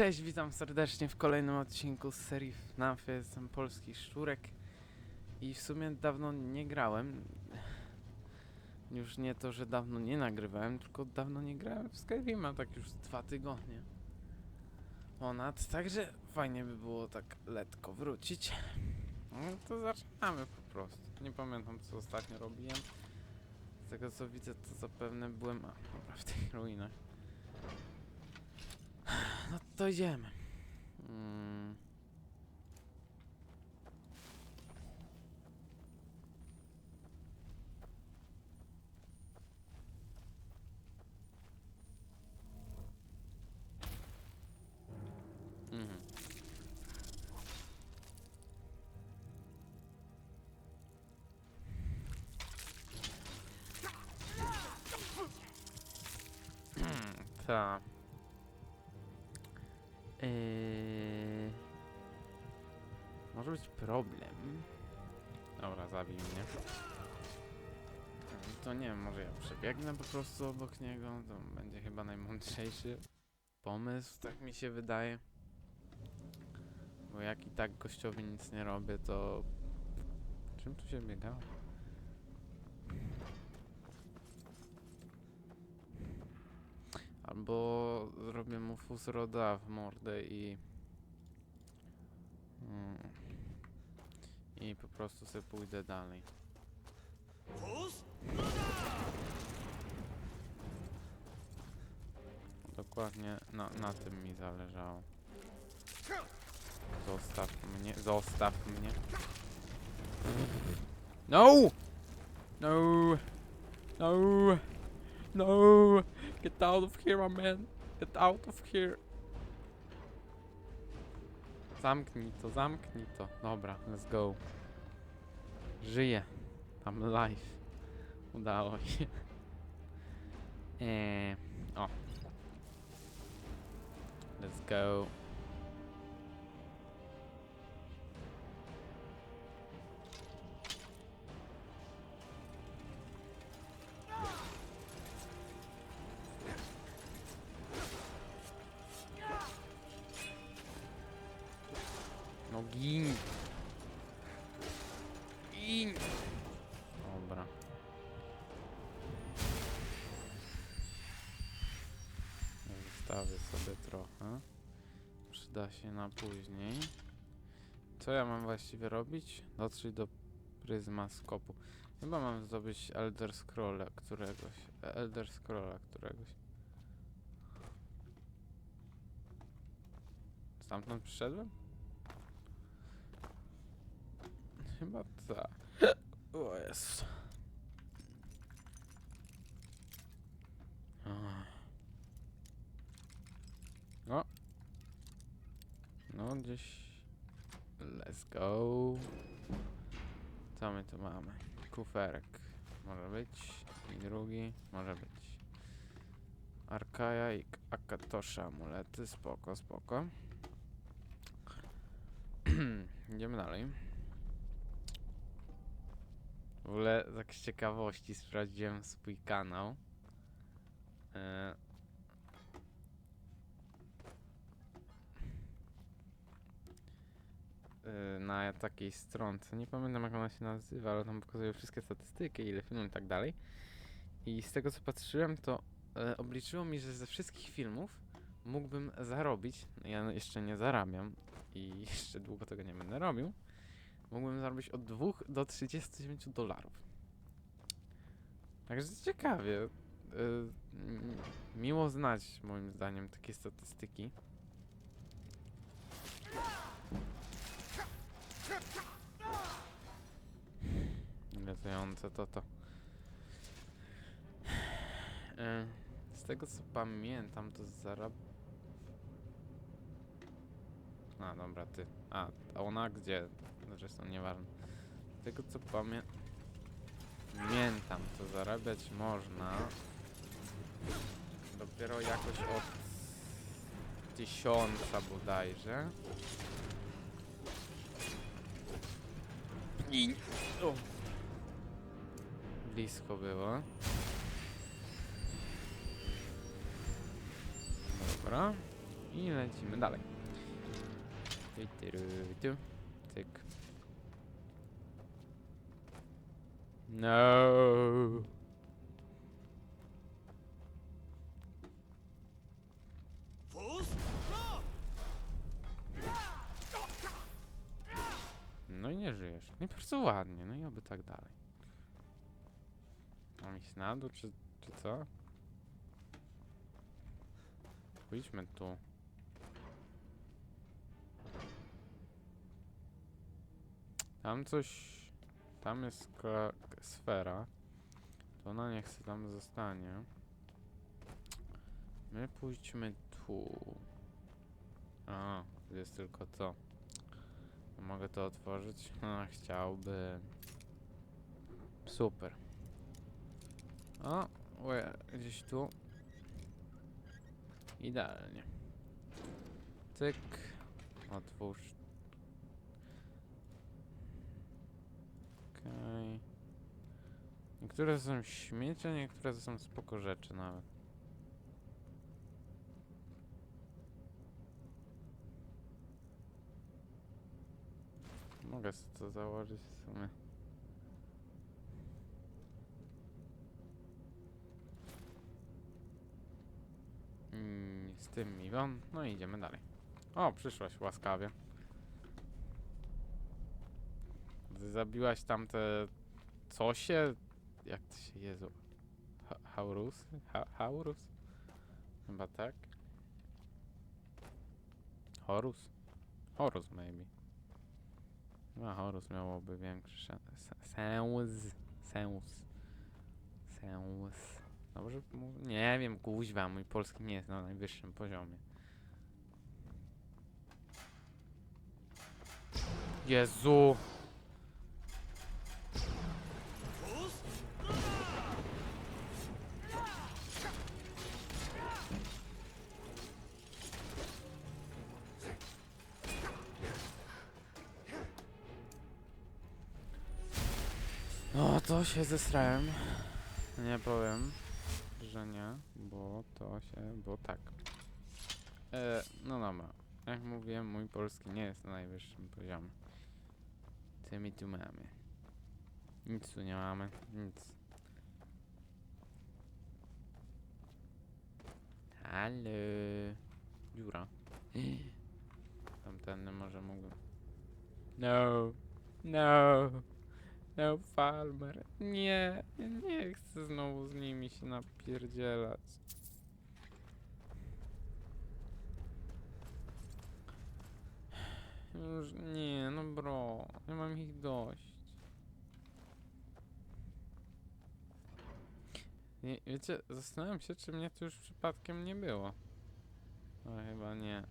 Cześć, witam serdecznie w kolejnym odcinku z serii FNAF. Jestem polski szczurek i w sumie dawno nie grałem. Już nie to, że dawno nie nagrywałem, tylko dawno nie grałem w Skyrima, tak już dwa tygodnie. Ponad, także fajnie by było tak letko wrócić. No to zaczynamy po prostu. Nie pamiętam co ostatnio robiłem. Z tego co widzę, to zapewne byłem a, w tych ruinach. No to idziemy. Mm. Mhm. Ta. Yy... Może być problem. Dobra, zabij mnie. To nie wiem, może ja przebiegnę po prostu obok niego. To będzie chyba najmądrzejszy pomysł, tak mi się wydaje. Bo jak i tak gościowi nic nie robię, to... Czym tu się biegało? Albo zrobię mu fusroda w mordę i... Mm, I po prostu sobie pójdę dalej. Dokładnie na, na tym mi zależało. Zostaw mnie, zostaw mnie. No! No! No! No! Get out of here, man! Get out of here! Zamknij to, zamknij to. Dobra, let's go. Żyję. I'm alive. Udało się. Eee, o. Let's go. Zostawię sobie trochę. Przyda się na później. Co ja mam właściwie robić? Dotrzeć do pryzmaskopu. Chyba mam zdobyć Elder Scrolla któregoś. Elder Scrolla któregoś. Stamtąd przyszedłem? Chyba tak. O jest. O. No gdzieś. Let's go. Co my tu mamy? Kuferek. Może być. I drugi. Może być. Arkaja i Akatosha amulety. Spoko, spoko. Idziemy dalej. W ogóle tak z ciekawości sprawdziłem swój kanał. E, na takiej stronce, nie pamiętam jak ona się nazywa, ale tam pokazuje wszystkie statystyki, ile filmów i tak dalej. I z tego co patrzyłem, to e, obliczyło mi, że ze wszystkich filmów mógłbym zarobić, ja jeszcze nie zarabiam i jeszcze długo tego nie będę robił, mógłbym zarobić od 2 do 39 dolarów. Także ciekawie. y, miło znać, moim zdaniem, takie statystyki. Lezujące to to. Y, Z tego co pamiętam, to zarab... A, dobra, ty. A, a ona gdzie? Zresztą nieważne. Z tego co pamiętam, to zarabiać można dopiero jakoś od tysiąca bodajże. I... O. Blisko było. Dobra. I lecimy dalej. Ty, ty, ru, tu. Cyk. No. No i nie żyjesz. No i bardzo ładnie, no i oby tak dalej. Mam iść na dół, czy, czy co? Pójdźmy tu. Tam coś... Tam jest sfera. To ona niech se tam zostanie. My pójdźmy tu. A, jest tylko to. Mogę to otworzyć? A, chciałbym. Super. O, łe, gdzieś tu. Idealnie. Cyk. Otwórz. Okej. Niektóre to są śmiecie, niektóre to są spoko rzeczy nawet. Mogę sobie to założyć w sumie. Mm, z tym mi wam. No i idziemy dalej. O, przyszłaś łaskawie. Zabiłaś tamte cosie? Jak to się Jezu? Ha Haurus? Ha Haurus? Chyba tak. Horus? Horus maybe. No Horus miałoby większy szan- se- sens. Sens. Dobrze mu- Nie wiem, kuźwa, mój polski nie jest na najwyższym poziomie. Jezu! No to się zesrałem. Nie powiem, że nie, bo to się, bo tak. E, no dobra, jak mówiłem, mój polski nie jest na najwyższym poziomie. Co my tu mamy? Nic tu nie mamy, nic. Halo. Dziura. Tamten może mógł. No. No. No, Falmer. Nie, nie chcę znowu z nimi się napierdzielać. Już nie, no bro, ja mam ich dość. Nie, wiecie, zastanawiam się, czy mnie tu już przypadkiem nie było. No chyba nie.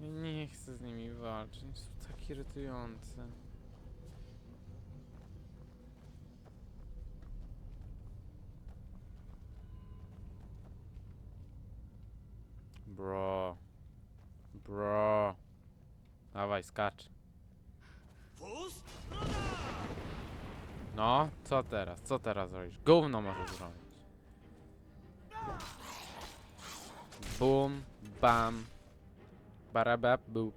Ja nie chcę z nimi walczyć, są tak irytujące. Bro. Bro. Dawaj, skacz. No, co teraz? Co teraz zrobisz? Gówno możesz zrobić. Bum, bam. Barabab, bu.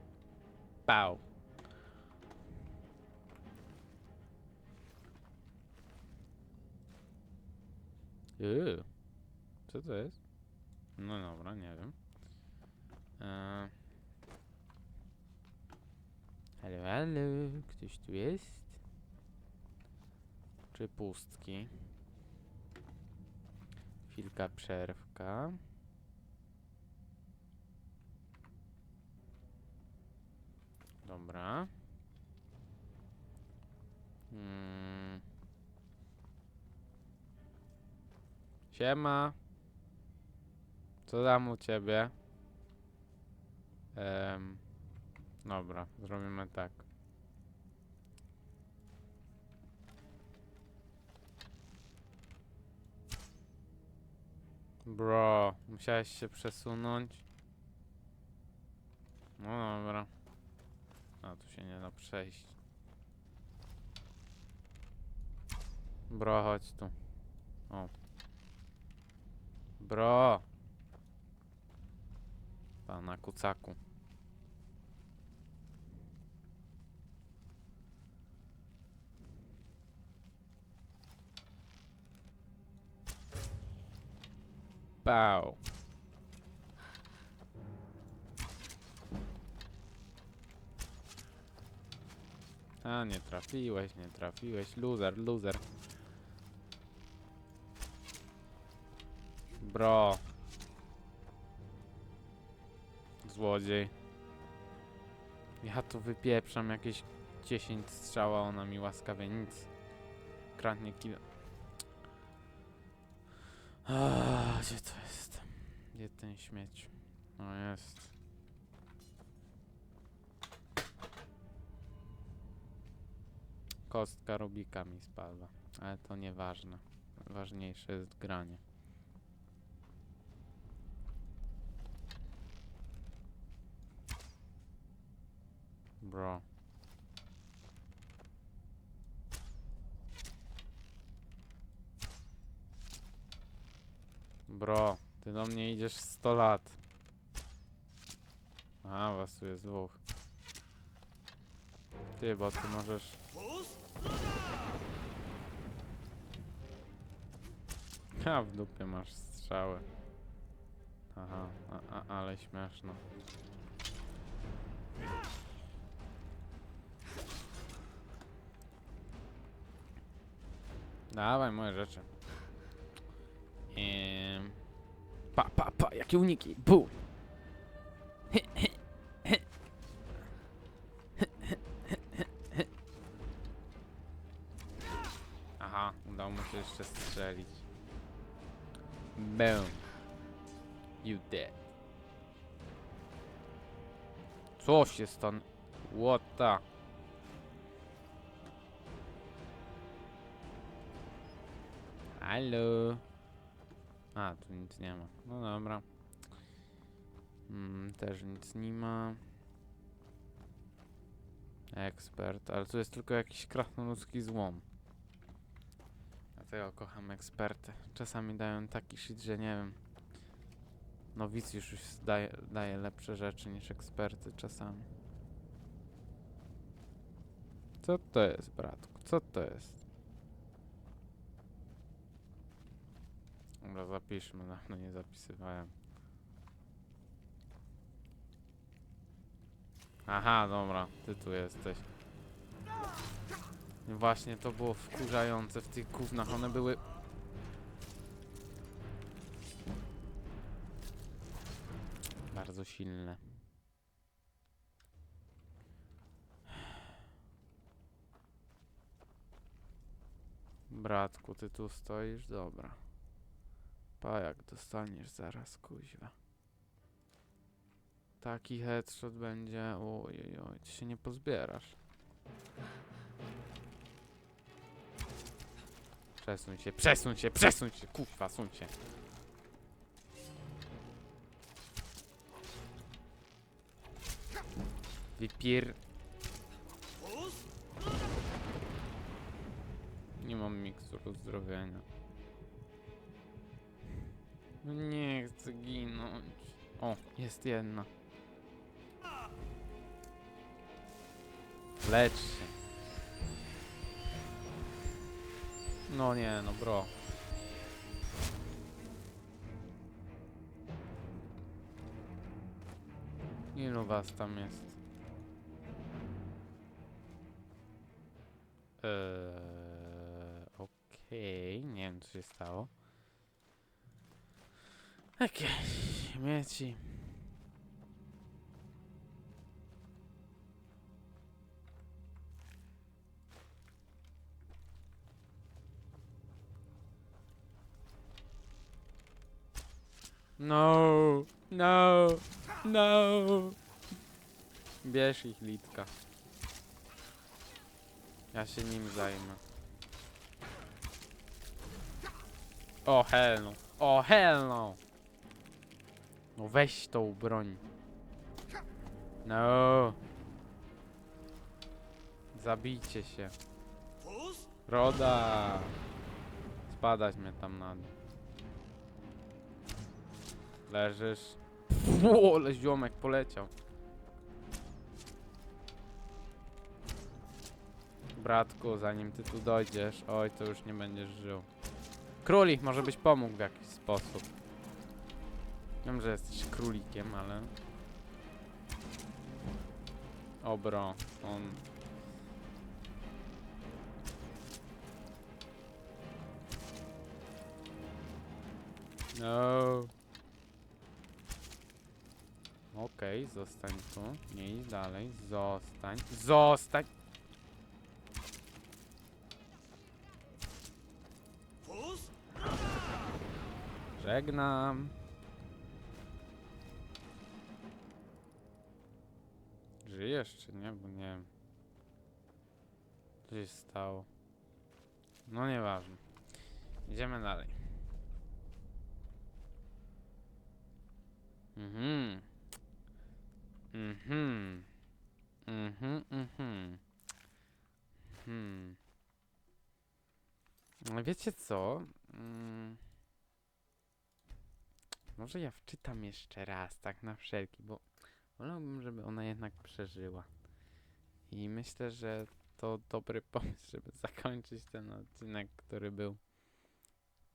Pał. Yy. Co to jest? No dobra, nie wiem. Eee. Halo, halo, ktoś tu jest? Czy pustki? Chwilka przerwka. Dobra. Mm. Siema. Co tam u ciebie? Em, dobra, zrobimy tak. Bro, musiałeś się przesunąć. No dobra. A tu się nie da przejść. Bro, chodź tu. O. Bro. Pana kucaku. Pał. A, nie trafiłeś, nie trafiłeś. Loser, loser. Bro. Złodziej. Ja tu wypieprzam jakieś 10 strzała, ona mi łaskawie nic. Kradnie kilo. Gdzie to jest? Gdzie ten śmieć? O, jest. Kostka Rubika mi spadła, ale to nieważne. Ważniejsze jest granie. Bro. Bro, ty do mnie idziesz 100 lat. A, was tu jest dwóch. Ty, bo ty możesz... A, w dupie masz strzały. Aha, a, a, ale śmieszno. Dawaj moje rzeczy. Ehm. Pa, pa, pa, jakie uniki. Bu. Aha, udało mu się jeszcze strzelić. Boom. You dead. Co się stan... What the... Halo. A, tu nic nie ma. No dobra. Mm, też nic nie ma. Ekspert, ale tu jest tylko jakiś krasnoludzki złom. Dlatego kocham eksperty. Czasami dają taki shit, że nie wiem. Nowicjusz już daje, daje lepsze rzeczy niż eksperty czasami. Co to jest, bratku? Co to jest? Dobra, zapiszmy, dawno nie zapisywałem. Aha, dobra, ty tu jesteś. I Właśnie to było wkurzające w tych gównach, one były... Bardzo silne. Bratku, ty tu stoisz? Dobra. Pa, jak dostaniesz zaraz, kuźwa. Taki headshot będzie... Ojej, oj, ty się nie pozbierasz. Przesuń się, przesuń się, przesuń się, kurwa, suń się. Wypier... Nie mam mikstur uzdrowienia. No nie chcę ginąć. O, jest jedna. Lecz się. No nie, no bro. Ilu was tam jest? Eee, Okej, nie wiem co się stało. Okej, śmieci. No, no, no. Bierz ich, Litka. Ja się nim zajmę. O hell no. O hell no. No weź tą broń. No. Zabijcie się. Roda. Spadać mnie tam na dół. Leżysz. Ło, ale ziomek poleciał. Bratku, zanim ty tu dojdziesz, oj, to już nie będziesz żył. Królik, może byś pomógł w jakiś sposób. Wiem, że jesteś królikiem, ale... Obro, on... No. Okej, zostań tu. Nie idź dalej. Zostań. Zostań! Żegnam. Żyjesz czy nie? Bo nie wiem. Co się stało? No nieważne. Idziemy dalej. Mhm. Mhm. Mhm, mhm. Hmm. Wiecie co? Mm. Może ja wczytam jeszcze raz, tak na wszelki, bo wolałbym, żeby ona jednak przeżyła. I myślę, że to dobry pomysł, żeby zakończyć ten odcinek, który był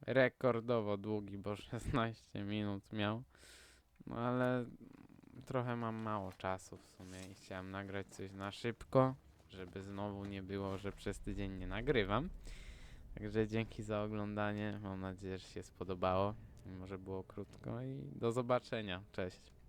rekordowo długi, bo 16 minut miał. No ale trochę mam mało czasu w sumie i chciałem nagrać coś na szybko, żeby znowu nie było, że przez tydzień nie nagrywam. Także dzięki za oglądanie. Mam nadzieję, że się spodobało. Może było krótko i do zobaczenia. Cześć.